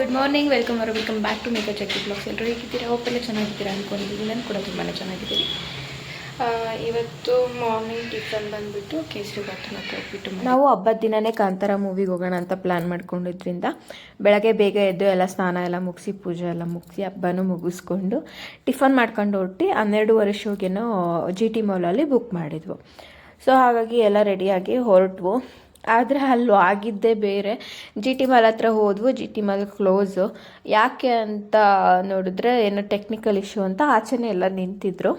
Good morning, welcome our, welcome back to maker Chakki vlogs. ಎಲ್ಲರೂ ಹೇಗಿದ್ದೀರಾ? ಒಪ್ಪೆಲ್ಲ ಚೆನ್ನಾಗಿದ್ದೀರಾ ಅಂದ್ಕೊಂಡಿದ್ದೀನಿ ನಾನು ಕೂಡ ತುಂಬಾ ಚೆನ್ನಾಗಿದ್ದೀನಿ. ಇವತ್ತು ಮಾರ್ನಿಂಗ್ ಟಿಫನ್ ಬಂದುಬಿಟ್ಟು ಕೇಸರಿ ಬಾತನ್ನ ಹೋಗ್ಬಿಟ್ಟು ನಾವು ಹಬ್ಬದ ದಿನನೇ ಕಾಂತಾರ ಮೂವಿಗೆ ಹೋಗೋಣ ಅಂತ ಪ್ಲ್ಯಾನ್ ಮಾಡ್ಕೊಂಡಿದ್ರಿಂದ ಬೆಳಗ್ಗೆ ಬೇಗ ಎದ್ದು ಎಲ್ಲ ಸ್ನಾನ ಎಲ್ಲ ಮುಗಿಸಿ, ಪೂಜೆ ಎಲ್ಲ ಮುಗಿಸಿ, ಹಬ್ಬನೂ ಮುಗಿಸ್ಕೊಂಡು ಟಿಫನ್ ಮಾಡ್ಕೊಂಡು ಹೊರಟಿ ಹನ್ನೆರಡೂವರೆ ಶೋಗೇನೋ ಜಿ ಟಿ ಮಾಲಲ್ಲಿ ಬುಕ್ ಮಾಡಿದ್ವು. ಸೊ ಹಾಗಾಗಿ ಎಲ್ಲ ರೆಡಿಯಾಗಿ ಹೊರಟ್ವು. ಆದರೆ ಅಲ್ಲಿ ಆಗಿದ್ದೇ ಬೇರೆ. ಜಿ ಟಿ ಮಾಲ್ ಹತ್ರ ಹೋದ್ವು ಜಿ ಟಿ ಮಾಲ್ ಕ್ಲೋಸು ಯಾಕೆ ಅಂತ ನೋಡಿದ್ರೆ ಏನೋ ಟೆಕ್ನಿಕಲ್ ಇಶ್ಯೂ ಅಂತ ಆಚೆನೇ ಎಲ್ಲ ನಿಂತಿದ್ರು.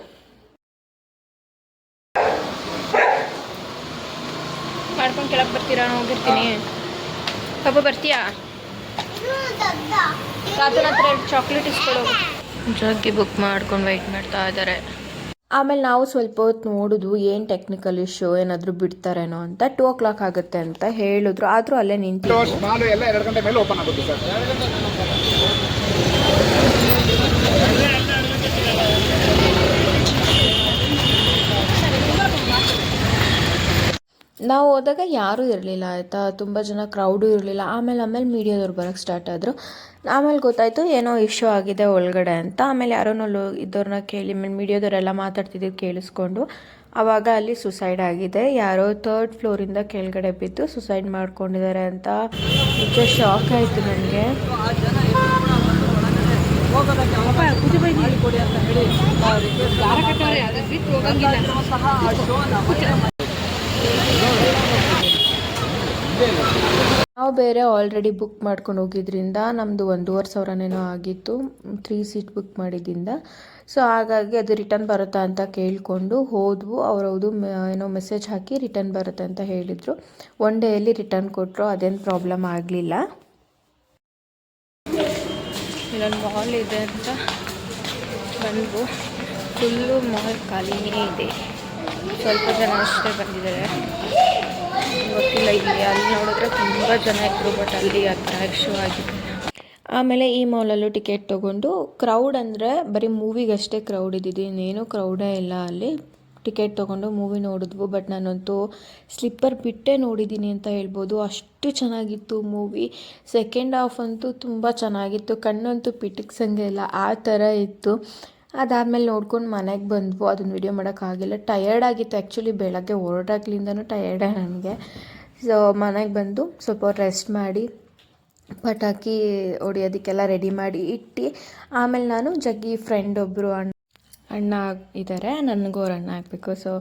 ಮಾಡ್ಕೊಂಡು ಕೆಳಗೆ ಬರ್ತೀರಾ? ಹೋಗಿರ್ತೀನಿ. ಪಾಪ ಬರ್ತೀಯಾ? ಅದನ್ನ ಹತ್ರ ಎರಡು ಚಾಕ್ಲೇಟ್ ಇಸ್ಕೊಳ್ಳೋದು. ಜಗ್ಗಿ ಬುಕ್ ಮಾಡ್ಕೊಂಡು ವೆಯ್ಟ್ ಮಾಡ್ತಾ ಇದ್ದಾರೆ. ಆಮೇಲೆ ನಾವು ಸ್ವಲ್ಪ ಹೊತ್ತು ನೋಡಿದ್ವು ಏನು ಟೆಕ್ನಿಕಲ್ ಇಶ್ಯೂ ಏನಾದರೂ ಬಿಡ್ತಾರೇನೋ ಅಂತ ಟೂ ಓ ಕ್ಲಾಕ್ ಆಗುತ್ತೆ ಅಂತ ಹೇಳಿದ್ರು. ಆದರೂ ಅಲ್ಲೇ ನಿಂತು ನಾವು ಹೋದಾಗ ಯಾರೂ ಇರಲಿಲ್ಲ ಆಯಿತಾ? ತುಂಬ ಜನ ಕ್ರೌಡು ಇರಲಿಲ್ಲ. ಆಮೇಲೆ ಆಮೇಲೆ ಮೀಡಿಯಾದವ್ರು ಬರೋಕ್ಕೆ ಸ್ಟಾರ್ಟ್ ಆದರು. ಆಮೇಲೆ ಗೊತ್ತಾಯಿತು, ಏನೋ ಇಶ್ಯೂ ಆಗಿದೆ ಒಳಗಡೆ ಅಂತ. ಆಮೇಲೆ ಯಾರೋನಲ್ಲೂ ಇದ್ದವ್ರನ್ನ ಕೇಳಿ ಮೀಡಿಯಾದವರೆಲ್ಲ ಮಾತಾಡ್ತಿದ್ದು ಕೇಳಿಸ್ಕೊಂಡು. ಆವಾಗ ಅಲ್ಲಿ ಸುಸೈಡ್ ಆಗಿದೆ. ಯಾರೋ ಥರ್ಡ್ ಫ್ಲೋರಿಂದ ಕೆಳಗಡೆ ಬಿದ್ದು ಸುಸೈಡ್ ಮಾಡ್ಕೊಂಡಿದ್ದಾರೆ ಅಂತ ನಿಜ ಶಾಕ್ ಆಯಿತು ನನಗೆ ನಾವು ಬೇರೆ ಆಲ್ರೆಡಿ ಬುಕ್ ಮಾಡ್ಕೊಂಡು ಹೋಗಿದ್ರಿಂದ ನಮ್ಮದು ಒಂದೂವರೆ ಸಾವಿರನೇನೋ ಆಗಿತ್ತು ತ್ರೀ ಸೀಟ್ ಬುಕ್ ಮಾಡಿದ್ದಿಂದ ಸೊ ಹಾಗಾಗಿ ಅದು ರಿಟರ್ನ್ ಬರುತ್ತಾ ಅಂತ ಕೇಳಿಕೊಂಡು ಹೋದ್ವು. ಅವ್ರು ಏನೋ ಮೆಸೇಜ್ ಹಾಕಿ ರಿಟರ್ನ್ ಬರುತ್ತೆ ಅಂತ ಹೇಳಿದರು. ಒನ್ ಡೇಯಲ್ಲಿ ರಿಟರ್ನ್ ಕೊಟ್ಟರು ಅದೇನು ಪ್ರಾಬ್ಲಮ್ ಆಗಲಿಲ್ಲ. ಇಲ್ಲೊಂದು ಮಾಲ್ ಇದೆ ಅಂತ ಬಂದು ಫುಲ್ಲು ಮಾಲ್ ಖಾಲಿನೇ ಇದೆ. ಸ್ವಲ್ಪ ಜನ ಅಷ್ಟೇ ಬಂದಿದ್ದಾರೆ. ಗೊತ್ತಿಲ್ಲ ಇಲ್ಲಿ ಅಲ್ಲಿ ನೋಡಿದ್ರೆ ತುಂಬ ಜನ ಇದ್ರು ಬಟ್ ಅಲ್ಲಿ ಆ ಇಶ್ಯೂ ಆಗಿದೆ ಆಮೇಲೆ ಈ ಮಾಲಲ್ಲೂ ಟಿಕೆಟ್ ತೊಗೊಂಡು ಕ್ರೌಡ್ ಅಂದರೆ ಬರೀ ಮೂವಿಗಷ್ಟೇ ಕ್ರೌಡ್ ಇದ್ದಿದ್ದು, ಇನ್ನೇನು ಕ್ರೌಡೇ ಇಲ್ಲ ಅಲ್ಲಿ. ಟಿಕೆಟ್ ತೊಗೊಂಡು ಮೂವಿ ನೋಡಿದ್ವು ಬಟ್ ನಾನಂತೂ ಸ್ಲಿಪ್ಪರ್ ಬಿಟ್ಟೆ ನೋಡಿದ್ದೀನಿ ಅಂತ ಹೇಳ್ಬೋದು. ಅಷ್ಟು ಚೆನ್ನಾಗಿತ್ತು ಮೂವಿ ಸೆಕೆಂಡ್ ಹಾಫ್ ಅಂತೂ ತುಂಬ ಚೆನ್ನಾಗಿತ್ತು. ಕಣ್ಣಂತೂ ಪಿಟಿಕ್ಸಂಗೆ ಇಲ್ಲ, ಆ ಥರ ಇತ್ತು. ಅದಾದಮೇಲೆ ನೋಡ್ಕೊಂಡು ಮನೆಗೆ ಬಂದ್ವು. ಅದನ್ನು ವಿಡಿಯೋ ಮಾಡೋಕ್ಕಾಗಿಲ್ಲ. ಟಯರ್ಡ್ ಆಗಿತ್ತು. ಆ್ಯಕ್ಚುಲಿ ಬೆಳಗ್ಗೆ ಹೊರಟಾಗ್ಲಿಂದನೂ ಟಯರ್ಡೇ ನನಗೆ. ಸೊ ಮನೆಗೆ ಬಂದು ಸ್ವಲ್ಪ ರೆಸ್ಟ್ ಮಾಡಿ, ಪಟಾಕಿ ಹೊಡಿಯೋದಕ್ಕೆಲ್ಲ ರೆಡಿ ಮಾಡಿ ಇಟ್ಟು, ಆಮೇಲೆ ನಾನು ಜಗ್ಗಿ ಫ್ರೆಂಡ್ ಒಬ್ಬರು ಅಣ್ಣ ಅಣ್ಣ ಇದ್ದಾರೆ ನನಗೂ ಅವ್ರ ಅಣ್ಣ ಹಾಕಬೇಕು ಸೊ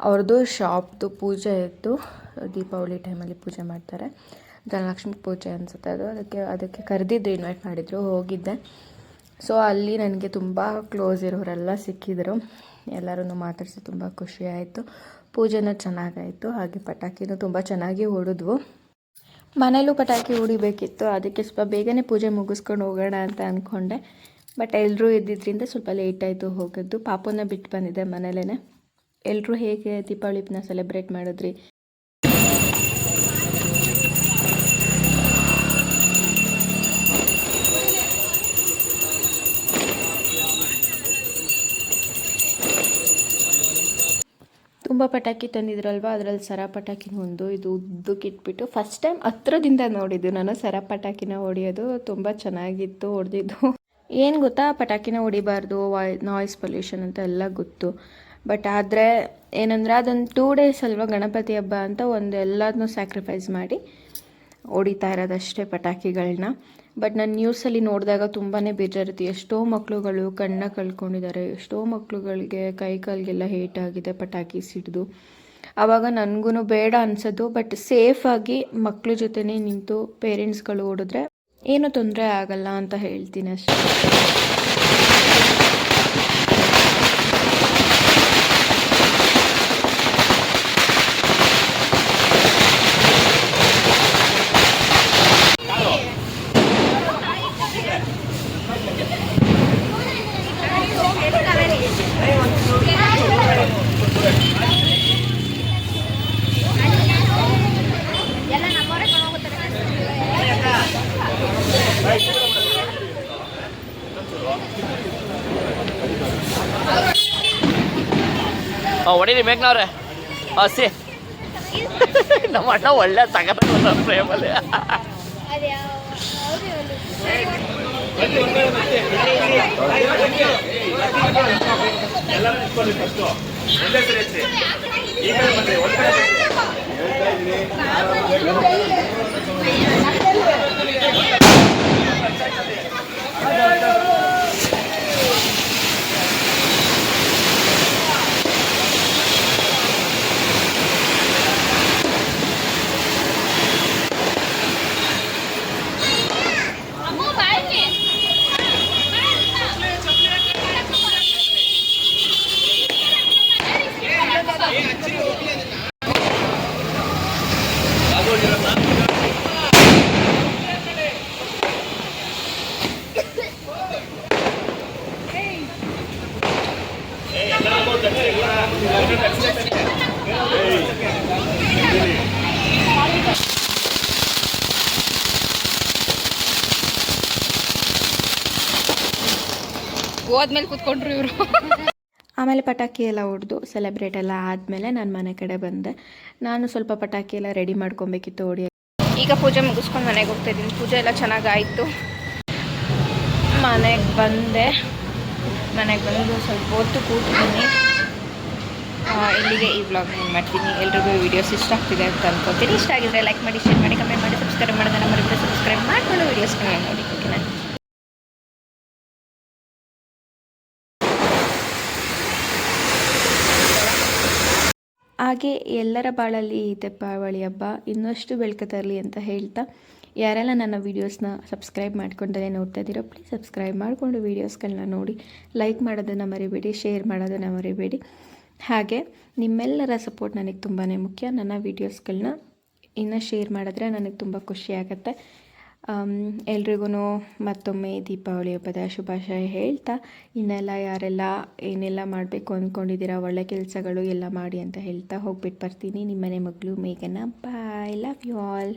ಅವ್ರದ್ದು ಶಾಪ್ದು ಪೂಜೆ ಇತ್ತು. ದೀಪಾವಳಿ ಟೈಮಲ್ಲಿ ಪೂಜೆ ಮಾಡ್ತಾರೆ. ಧನಲಕ್ಷ್ಮಿ ಪೂಜೆ ಅನಿಸುತ್ತೆ ಅದು. ಅದಕ್ಕೆ ಅದಕ್ಕೆ ಕರೆದಿದ್ದು ಇನ್ವೈಟ್ ಮಾಡಿದರು. ಹೋಗಿದ್ದೆ. ಸೊ ಅಲ್ಲಿ ನನಗೆ ತುಂಬ ಕ್ಲೋಸ್ ಇರೋರೆಲ್ಲ ಸಿಕ್ಕಿದ್ರು. ಎಲ್ಲರೂ ಮಾತಾಡಿಸಿ ತುಂಬ ಖುಷಿ ಆಯಿತು. ಪೂಜೆನೂ ಚೆನ್ನಾಗಾಯಿತು. ಹಾಗೆ ಪಟಾಕಿನೂ ತುಂಬ ಚೆನ್ನಾಗಿ ಹೊಡೆದ್ವು. ಮನೇಲೂ ಪಟಾಕಿ ಹೊಡಿಬೇಕಿತ್ತು. ಅದಕ್ಕೆ ಸ್ವಲ್ಪ ಬೇಗನೆ ಪೂಜೆ ಮುಗಿಸ್ಕೊಂಡು ಹೋಗೋಣ ಅಂತ ಅಂದ್ಕೊಂಡೆ ಬಟ್ ಎಲ್ಲರೂ ಇದ್ದಿದ್ದರಿಂದ ಸ್ವಲ್ಪ ಲೇಟ್ ಆಯಿತು ಹೋಗೋದು. ಪಾಪನ ಬಿಟ್ಟು ಬಂದಿದೆ ಮನೇಲೇ ಎಲ್ಲರೂ ಹೇಗೆ ದೀಪಾವಳಿನ ಸೆಲೆಬ್ರೇಟ್ ಮಾಡಿದ್ರಿ? ತುಂಬ ಪಟಾಕಿ ತಂದಿದ್ರಲ್ವ? ಅದರಲ್ಲಿ ಸರ ಪಟಾಕಿನ ಒಂದು, ಇದು ಉದ್ದಕ್ಕೆ ಇಟ್ಬಿಟ್ಟು ಫಸ್ಟ್ ಟೈಮ್ ಹತ್ರದಿಂದ ನೋಡಿದ್ದು ನಾನು ಸರ ಪಟಾಕಿನ ಹೊಡೆಯೋದು. ತುಂಬ ಚೆನ್ನಾಗಿತ್ತು, ಹೊಡೆದಿದ್ದು. ಏನು ಗೊತ್ತಾ? ಪಟಾಕಿನ ಹೊಡಿಬಾರ್ದು, ವಾಯ್ ನಾಯ್ಸ್ ಪೊಲ್ಯೂಷನ್ ಅಂತ ಎಲ್ಲ ಗೊತ್ತು. ಬಟ್ ಆದರೆ ಏನಂದರೆ ಅದೊಂದು ಟೂ ಡೇಸ್ ಅಲ್ವಾ ಗಣಪತಿ ಹಬ್ಬ ಅಂತ ಒಂದು ಎಲ್ಲದನ್ನೂ ಸ್ಯಾಕ್ರಿಫೈಸ್ ಮಾಡಿ ಹೊಡಿತಾ ಇರೋದಷ್ಟೇ ಪಟಾಕಿಗಳನ್ನ ಬಟ್ ನಾನು ನ್ಯೂಸಲ್ಲಿ ನೋಡಿದಾಗ ತುಂಬಾ ಬೇಜಾರಿತ್ತು ಎಷ್ಟೋ ಮಕ್ಕಳುಗಳು ಕಣ್ಣ ಕಳ್ಕೊಂಡಿದ್ದಾರೆ. ಎಷ್ಟೋ ಮಕ್ಕಳುಗಳಿಗೆ ಕೈ ಕಾಲಿಗೆಲ್ಲ ಹೇಟ್ ಆಗಿದೆ ಪಟಾಕಿ ಸಿಡಿದು. ಆವಾಗ ನನಗೂ ಬೇಡ ಅನ್ಸೋದು. ಬಟ್ ಸೇಫಾಗಿ ಮಕ್ಕಳ ಜೊತೆನೇ ನಿಂತು ಪೇರೆಂಟ್ಸ್ಗಳು ಓಡಿದ್ರೆ ಏನೂ ತೊಂದರೆ ಆಗಲ್ಲ ಅಂತ ಹೇಳ್ತೀನಿ ಅಷ್ಟೇ. ಹಾಂ ಹೊಡೀರಿ ಮೇಘ್ನವ್ರೆ. ಹಸಿ ನಮ್ಮ ಅಣ್ಣ ಒಳ್ಳೆ ತಗದ ಫ್ರೇಮಲ್ಲಿ ಹೋದ್ಮೇಲೆ ಕೂತ್ಕೊಂಡ್ರು ಇವರು. ಆಮೇಲೆ ಪಟಾಕಿ ಎಲ್ಲ ಹೊಡೆದು ಸೆಲೆಬ್ರೇಟ್ ಎಲ್ಲ ಆದಮೇಲೆ ನಾನು ಮನೆ ಕಡೆ ಬಂದೆ. ನಾನು ಸ್ವಲ್ಪ ಪಟಾಕಿ ಎಲ್ಲ ರೆಡಿ ಮಾಡ್ಕೊಬೇಕಿತ್ತು ಓಡಿ ಈಗ ಪೂಜೆ ಮುಗಿಸ್ಕೊಂಡು ಮನೆಗೆ ಹೋಗ್ತಾ ಇದ್ದೀನಿ. ಪೂಜೆ ಎಲ್ಲ ಚೆನ್ನಾಗಾಯಿತು. ಮನೆಗೆ ಬಂದೆ. ಮನೆಗೆ ಬಂದು ಸ್ವಲ್ಪ ಹೊತ್ತು ಕೂತಿದ್ದೀನಿ. ಇಲ್ಲಿಗೆ ಈ ಬ್ಲಾಗ್ ಏನು ಮಾಡ್ತೀನಿ. ಎಲ್ರಿಗೂ ವೀಡಿಯೋಸ್ ಇಷ್ಟ ಆಗ್ತಿದೆ ಅಂತ ಅನ್ಕೋತೀನಿ. ಇಷ್ಟ ಆಗಿದ್ರೆ ಲೈಕ್ ಮಾಡಿ ಶೇರ್ ಮಾಡಿ ಕಮೆಂಟ್ ಮಾಡಿ ಸಬ್ಸ್ಕ್ರೈಬ್ ಮಾಡೋದನ್ನ ಮರಿಬಿಟ್ಟು ಸಬ್ಸ್ಕ್ರೈಬ್ ಮಾಡಿಕೊಂಡು ವೀಡಿಯೋಸ್ಗಳನ್ನ ನೋಡಿ. ಓಕೆನಾ ಹಾಗೆ ಎಲ್ಲರ ಬಾಳಲ್ಲಿ ಈ ದೀಪಾವಳಿ ಹಬ್ಬ ಇನ್ನಷ್ಟು ಬೆಳಕು ತರಲಿ ಅಂತ ಹೇಳ್ತಾ ಯಾರೆಲ್ಲ ನನ್ನ ವೀಡಿಯೋಸ್ನ ಸಬ್ಸ್ಕ್ರೈಬ್ ಮಾಡ್ಕೊಂಡಲ್ಲೇ ನೋಡ್ತಾ ಇದ್ದೀರೋ ಪ್ಲೀಸ್ ಸಬ್ಸ್ಕ್ರೈಬ್ ಮಾಡಿಕೊಂಡು ವೀಡಿಯೋಸ್ಗಳನ್ನ ನೋಡಿ ಲೈಕ್ ಮಾಡೋದನ್ನು ಮರಿಬೇಡಿ ಶೇರ್ ಮಾಡೋದನ್ನು ಮರಿಬೇಡಿ. ಹಾಗೆ ನಿಮ್ಮೆಲ್ಲರ ಸಪೋರ್ಟ್ ನನಗೆ ತುಂಬಾ ಮುಖ್ಯ. ನನ್ನ ವೀಡಿಯೋಸ್ಗಳನ್ನ ಇನ್ನೂ ಶೇರ್ ಮಾಡಿದ್ರೆ ನನಗೆ ತುಂಬ ಖುಷಿ ಆಗುತ್ತೆ. ಎಲ್ರಿಗೂ ಮತ್ತೊಮ್ಮೆ ದೀಪಾವಳಿ ಹಬ್ಬದ ಶುಭಾಶಯ ಹೇಳ್ತಾ, ಇನ್ನೆಲ್ಲ ಯಾರೆಲ್ಲ ಏನೆಲ್ಲ ಮಾಡಬೇಕು ಅಂದ್ಕೊಂಡಿದ್ದೀರಾ ಒಳ್ಳೆ ಕೆಲಸಗಳು ಎಲ್ಲ ಮಾಡಿ ಅಂತ ಹೇಳ್ತಾ ಹೋಗ್ಬಿಟ್ಟು ಬರ್ತೀನಿ. ನಿಮ್ಮನೆ ಮಗಳು ಮೇಘನ ಬಾಯ್ ಲವ್ ಯು ಆಲ್